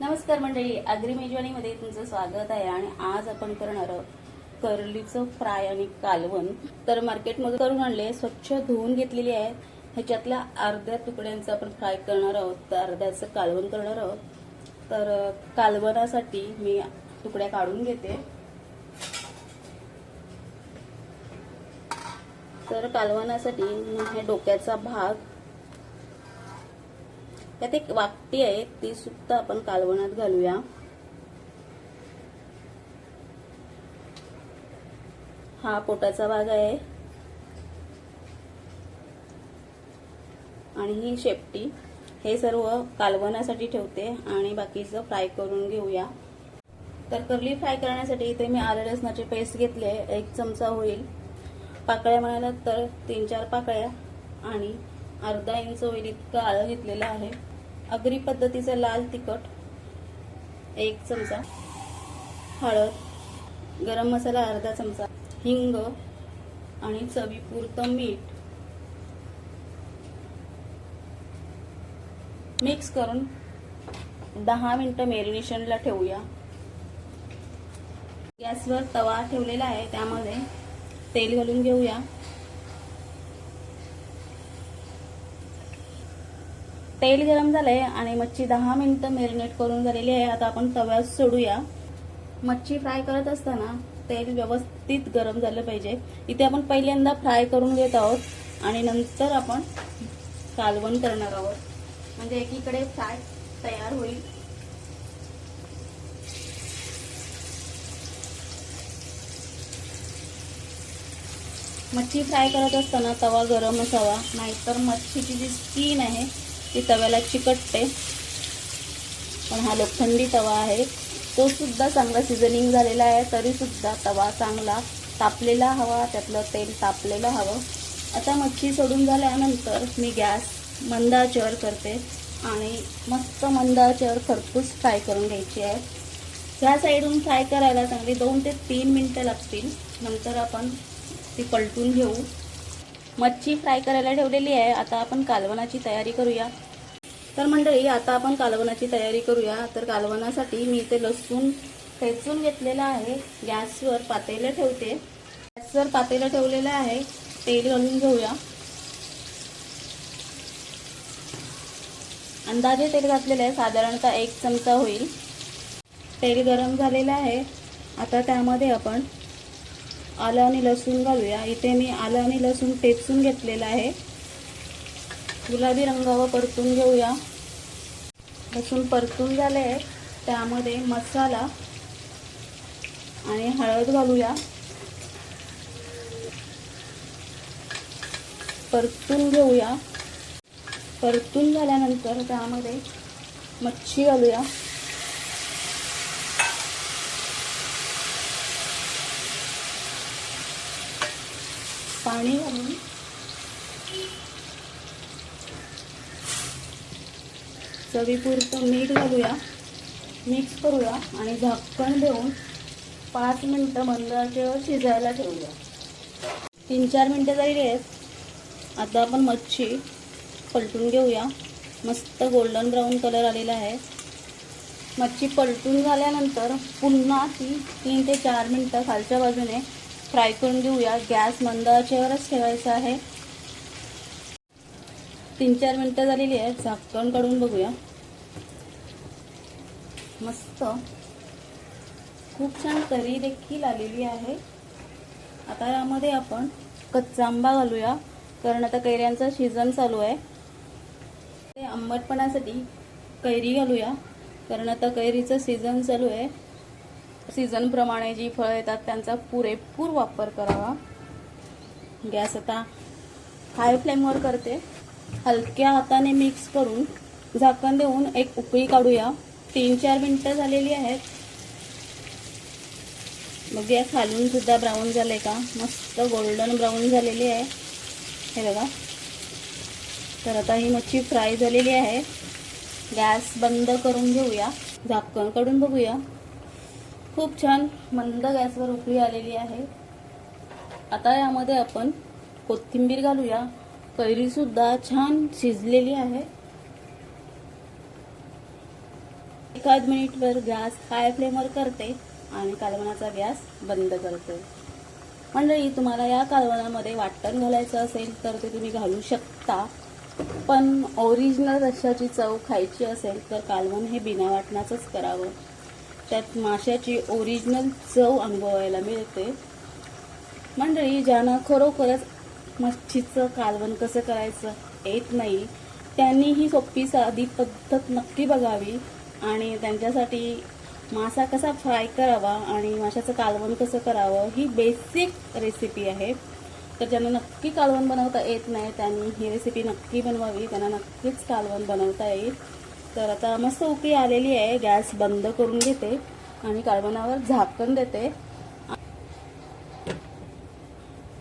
नमस्कार मंडळी आगरी मेजवानीमध्ये तुमचं स्वागत आहे आणि आज आपण करणार आहोत करलीचं फ्राय आणि कालवण. तर मार्केटमध्ये करून आणले स्वच्छ धुवून घेतलेली आहे ह्याच्यातल्या अर्ध्या तुकड्यांचं आपण फ्राय करणार आहोत. तर अर्ध्याचं कालवण करणार आहोत. तर कालवणासाठी मी तुकड्या काढून घेते. तर कालवणासाठी मी हे डोक्याचा भाग त्यात एक वाकटी आहे ती सुद्धा आपण कालवणात घालूया. हा पोटाचा भाग आहे. आणि ही शेपटी. हे सर्व कालवण्यासाठी ठेवते आणि बाकीचं फ्राय करून घेऊया. तर कर्ली फ्राय करण्यासाठी इथे मी आले लसणाची पेस्ट घेतले एक चमचा होईल. पाकळ्या म्हणालात तर तीन चार पाकळ्या आणि अर्धा इंच होईल इतकं आलं आहे. अग्री पद्धतीचं लाल तिखट एक चमचा. हळद गरम मसाला अर्धा चमचा. हिंग आणि चवीपुरतं मीठ. मिक्स करून दहा मिनटं मेरिनेशनला ठेवूया. गॅसवर तवा ठेवलेला आहे त्यामध्ये तेल घालून घेऊया. तेल गरम झालंय आणि मच्छी दहा मिनिटं मॅरिनेट करून झालेली आहे. आता आपण तव्यात सोडूया. मच्छी फ्राय करत असताना तेल व्यवस्थित गरम झालं पाहिजे. इथे आपण पहिल्यांदा फ्राय करून घेत आहोत आणि नंतर आपण कालवण करणार आहोत. म्हणजे एकीकडे फ्राय तयार होईल. मच्छी फ्राय करत असताना तवा गरम असावा. नाहीतर मच्छीची जी स्किन आहे ती तव्याला चिकटते. पण हा लोखंडी तवा आहे. तो सुद्धा चांगला सिझनिंग झालेला आहे तरी सुद्धा तवा चांगला तापलेला हवा त्यातलं तेल तापलेलं हवं. आता मच्छी सोडून झाल्यानंतर मी गॅस मंद करते आणि मस्त मंद खरपूस फ्राय करून घ्यायची आहे. ह्या साईडून फ्राय करायला चांगली दोन ते तीन मिनटं लागतील. नंतर आपण ती पलटून घेऊ. मच्छी फ्राय करायला ठेवलेली आहे. आता आपण कालवणाची तयारी करूया. तर मंडळी आता आपण कालवणाची तयारी करूया. तर कालवणासाठी मी इथे लसूण ठेचून घेतलेला आहे. गॅसवर पातेलं ठेवते. गॅसवर पातेलं ठेवलेलं आहे. तेल घालून घेऊया. अंदाजे तेल घातलेलं आहे. साधारणतः एक चमचा होईल. तेल गरम झालेलं आहे. आता त्यामध्ये आपण आलं आणि लसूण घालूया. इथे मी आलं आणि लसूण टेचून घेतलेलं आहे. गुलाबी रंगावर परतून घेऊया. लसूण परतून झाले आहे त्यामध्ये मसाला आणि हळद घालूया. परतून घेऊया. परतून झाल्यानंतर त्यामध्ये मच्छी घालूया. पाणी घालून. चवीपुरतं मीठ घालूया. मिक्स करूया आणि झाकण देऊन पाच मिनटं मंद आचेवर शिजायला ठेवूया. तीन चार मिनटं जाईल आहेत आता आपण मच्छी पलटून घेऊया. मस्त गोल्डन ब्राऊन कलर आलेला आहे. मच्छी पलटून झाल्यानंतर पुन्हा ती तीन ते चार मिनटं खालच्या बाजूने फ्राय करून घेऊया. गॅस मंद आचेवरच ठेवायचा आहे. तीन चार मिनटं झालेली आहेत. झाकण काढून बघूया. मस्त. खूप छान तरी देखील आलेली आहे. आता यामध्ये आपण कच्चा आंबा घालूया कारण आता कैऱ्यांचा सीझन चालू आहे. ते आंबटपणासाठी कैरी घालूया कारण आता कैरीचं सीझन चालू आहे. सीझनप्रमाणे जी फळं येतात त्यांचा पुरेपूर वापर करावा. गॅस आता हाय फ्लेमवर करते. हलक्या हाताने मिक्स करून झाकण देऊन एक उकळी काढूया. तीन चार मिनटं झालेली आहेत. बघूया खालून सुद्धा ब्राऊन झाले का? मस्त गोल्डन ब्राऊन झालेली आहे. हे बघा. तर आता ही मच्छी फ्राय झालेली आहे. गॅस बंद करून घेऊया. झाकण काढून बघूया. खूप छान मंद गॅसवर उकळी आलेली आहे. आता यामध्ये आपण कोथिंबीर घालूया. कैरी सुद्धा छान शिजलेली आहे. एखाद मिनिटवर गॅस हाय फ्लेमवर करते आणि कालवणाचा गॅस बंद करते. मंडळी तुम्हाला या कालवणामध्ये वाटण घालायचं असेल तर ते तुम्ही घालू शकता. पण ओरिजिनल रशाची चव खायची असेल तर कालवण हे बिना वाटणाचंच करावं. त्यात माशाची ओरिजिनल चव अनुभवायला मिळते. मंडळी ज्यांना खरोखरच मच्छीचं कालवण कसं करायचं येत नाही त्यांनी ही सोपी साधी पद्धत नक्की बघावी आणि त्यांच्यासाठी मासा कसा फ्राय करावा आणि माशाचं कालवण कसं करावं ही बेसिक रेसिपी आहे. तर ज्यांना नक्की कालवण बनवता येत नाही त्यांनी ही रेसिपी नक्की बनवावी. त्यांना नक्कीच कालवण बनवता येईल. तर आता मस्त उकळी आलेली आहे. गॅस बंद करून घेते आणि कारबनावर झाकण देते.